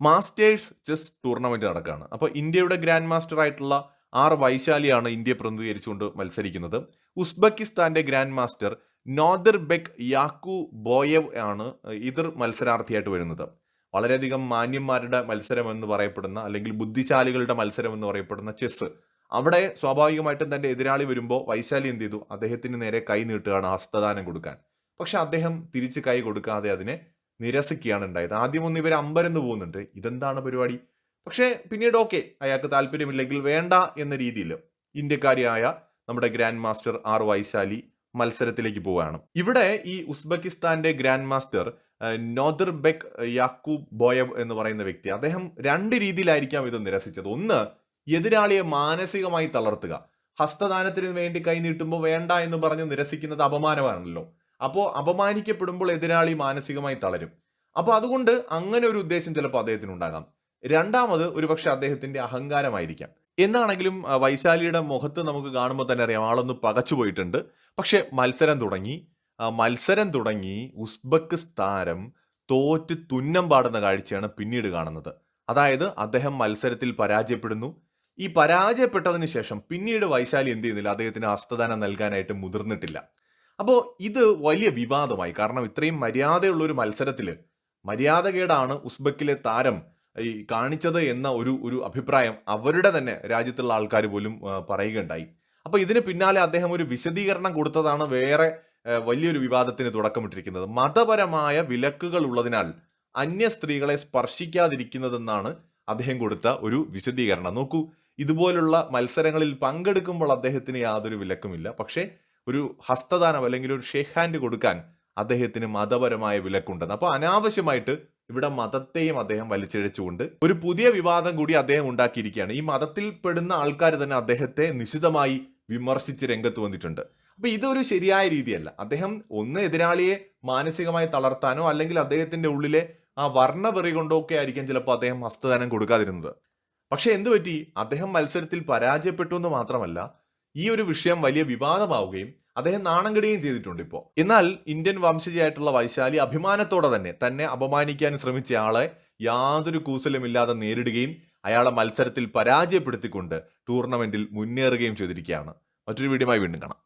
Masters chess tournament നടക്കുകയാണ് അപ്പോൾ ഇന്ത്യയുടെ ഗ്രാൻഡ് മാസ്റ്റർ ആയിട്ടുള്ള ആർ വൈശാലിയാണ് ഇന്ത്യയെ പ്രതിനിധീകരിച്ചുകൊണ്ട് മത്സരിക്കുന്നത്. ഉസ്ബെക്കിസ്ഥാന്റെ grand master Nodirbek Yakubboev ആണ് ഇതിർ മത്സരാർത്ഥിയായിട്ട് വരുന്നത്. വളരെയധികം മാന്യന്മാരുടെ മത്സരം എന്ന് പറയപ്പെടുന്ന അല്ലെങ്കിൽ ബുദ്ധിശാലികളുടെ മത്സരം എന്ന് പറയപ്പെടുന്ന ചെസ് അവിടെ സ്വാഭാവികമായിട്ടും തന്റെ എതിരാളി വരുമ്പോൾ വൈശാലി എന്ത് ചെയ്തു? അദ്ദേഹത്തിന് നേരെ കൈ നീട്ടുകയാണ് ഹസ്തദാനം കൊടുക്കാൻ. പക്ഷെ അദ്ദേഹം തിരിച്ച് കൈ കൊടുക്കാതെ അതിനെ നിരസിക്കുകയാണ് ഉണ്ടായത്. ആദ്യം ഒന്ന് ഇവർ അമ്പരന്ന് പോകുന്നുണ്ട്. ഇതെന്താണ് പരിപാടി? പക്ഷേ പിന്നീട് ഓക്കെ അയാൾക്ക് താല്പര്യമില്ലെങ്കിൽ വേണ്ട എന്ന രീതിയിൽ ഇന്ത്യക്കാരിയായ നമ്മുടെ ഗ്രാൻഡ് മാസ്റ്റർ ആർ വൈശാലി മത്സരത്തിലേക്ക് പോവുകയാണ്. ഇവിടെ ഈ ഉസ്ബെക്കിസ്ഥാന്റെ grand master Nodirbek Yakubboev എന്ന് പറയുന്ന വ്യക്തി അദ്ദേഹം രണ്ട് രീതിയിലായിരിക്കാം ഇത് നിരസിച്ചത്. ഒന്ന് എതിരാളിയെ മാനസികമായി തളർത്തുക. ഹസ്തദാനത്തിന് വേണ്ടി കൈനീട്ടുമ്പോൾ വേണ്ട എന്ന് പറഞ്ഞ് നിരസിക്കുന്നത് അപമാനമാണല്ലോ. അപ്പോൾ അപമാനിക്കപ്പെടുമ്പോൾ എതിരാളി മാനസികമായി തളരും. അപ്പോൾ അതുകൊണ്ട് അങ്ങനെ ഒരു ഉദ്ദേശം ചിലപ്പോൾ അദ്ദേഹത്തിന് ഉണ്ടാകാം. രണ്ടാമത് ഒരുപക്ഷെ അദ്ദേഹത്തിന്റെ അഹങ്കാരമായിരിക്കാം. എന്നാണെങ്കിലും വൈശാലിയുടെ മുഖത്ത് നമുക്ക് കാണുമ്പോൾ തന്നെ അറിയാം ആളൊന്ന് പകച്ചു പോയിട്ടുണ്ട്. പക്ഷെ മത്സരം തുടങ്ങി. മത്സരം തുടങ്ങി. ഉസ്ബെക്കിസ് താരം തോറ്റ് തുന്നം പാടുന്ന കാഴ്ചയാണ് പിന്നീട് കാണുന്നത്. അതായത് അദ്ദേഹം മത്സരത്തിൽ പരാജയപ്പെടുന്നു. ഈ പരാജയപ്പെട്ടതിന് ശേഷം പിന്നീട് വൈശാലി എന്ത് ചെയ്യുന്നില്ല അദ്ദേഹത്തിന് ഹസ്തദാനം നൽകാനായിട്ട് മുതിർന്നിട്ടില്ല. അപ്പോൾ ഇത് വലിയ വിവാദമായി. കാരണം ഇത്രയും മര്യാദയുള്ള ഒരു മത്സരത്തിൽ മര്യാദകേടാണ് ഉസ്ബക്കിലെ താരം ഈ കാണിച്ചത് എന്ന ഒരു ഒരു അഭിപ്രായം അവരുടെ തന്നെ രാജ്യത്തുള്ള ആൾക്കാർ പോലും പറയുകയുണ്ടായി. അപ്പൊ ഇതിന് പിന്നാലെ അദ്ദേഹം ഒരു വിശദീകരണം കൊടുത്തതാണ് വേറെ വലിയൊരു വിവാദത്തിന് തുടക്കമിട്ടിരിക്കുന്നത്. മതപരമായ വിലക്കുകൾ ഉള്ളതിനാൽ അന്യ സ്ത്രീകളെ സ്പർശിക്കാതിരിക്കുന്നതെന്നാണ് അദ്ദേഹം കൊടുത്ത ഒരു വിശദീകരണം. നോക്കൂ ഇതുപോലുള്ള മത്സരങ്ങളിൽ പങ്കെടുക്കുമ്പോൾ അദ്ദേഹത്തിന് യാതൊരു വിലക്കുമില്ല. പക്ഷേ ഒരു ഹസ്തദാനം അല്ലെങ്കിൽ ഒരു ഷേക്ക് ഹാൻഡ് കൊടുക്കാൻ അദ്ദേഹത്തിന് മതപരമായ വിലക്കുണ്ടെന്ന്. അപ്പോൾ അനാവശ്യമായിട്ട് ഇവിടെ മതത്തെയും അദ്ദേഹം വലിച്ചിഴച്ചുകൊണ്ട് ഒരു പുതിയ വിവാദം കൂടി അദ്ദേഹം ഉണ്ടാക്കിയിരിക്കുകയാണ്. ഈ മതത്തിൽ പെടുന്ന ആൾക്കാർ തന്നെ അദ്ദേഹത്തെ നിശിതമായി വിമർശിച്ച് രംഗത്ത് വന്നിട്ടുണ്ട്. അപ്പൊ ഇതൊരു ശരിയായ രീതിയല്ല. അദ്ദേഹം ഒന്ന് എതിരാളിയെ മാനസികമായി തളർത്താനോ അല്ലെങ്കിൽ അദ്ദേഹത്തിന്റെ ഉള്ളിലെ ആ വർണവെറി കൊണ്ടോ ഒക്കെ ആയിരിക്കാം ചിലപ്പോൾ അദ്ദേഹം ഹസ്തദാനം കൊടുക്കാതിരുന്നത്. പക്ഷെ എന്തുപറ്റി? അദ്ദേഹം മത്സരത്തിൽ പരാജയപ്പെട്ടു എന്ന് മാത്രമല്ല ഈ ഒരു വിഷയം വലിയ വിവാദമാവുകയും അദ്ദേഹം നാണം കെടുകയും ചെയ്തിട്ടുണ്ട് ഇപ്പോൾ എന്നാൽ ഇന്ത്യൻ വംശജയായിട്ടുള്ള വൈശാലി അഭിമാനത്തോടെ തന്നെ തന്നെ അപമാനിക്കാൻ ശ്രമിച്ച ആളെ യാതൊരു കൂസലുമില്ലാതെ നേരിടുകയും അയാളെ മത്സരത്തിൽ പരാജയപ്പെടുത്തിക്കൊണ്ട് ടൂർണമെന്റിൽ മുന്നേറുകയും ചെയ്തിരിക്കുകയാണ്. മറ്റൊരു വീഡിയോയുമായി വീണ്ടും കാണാം.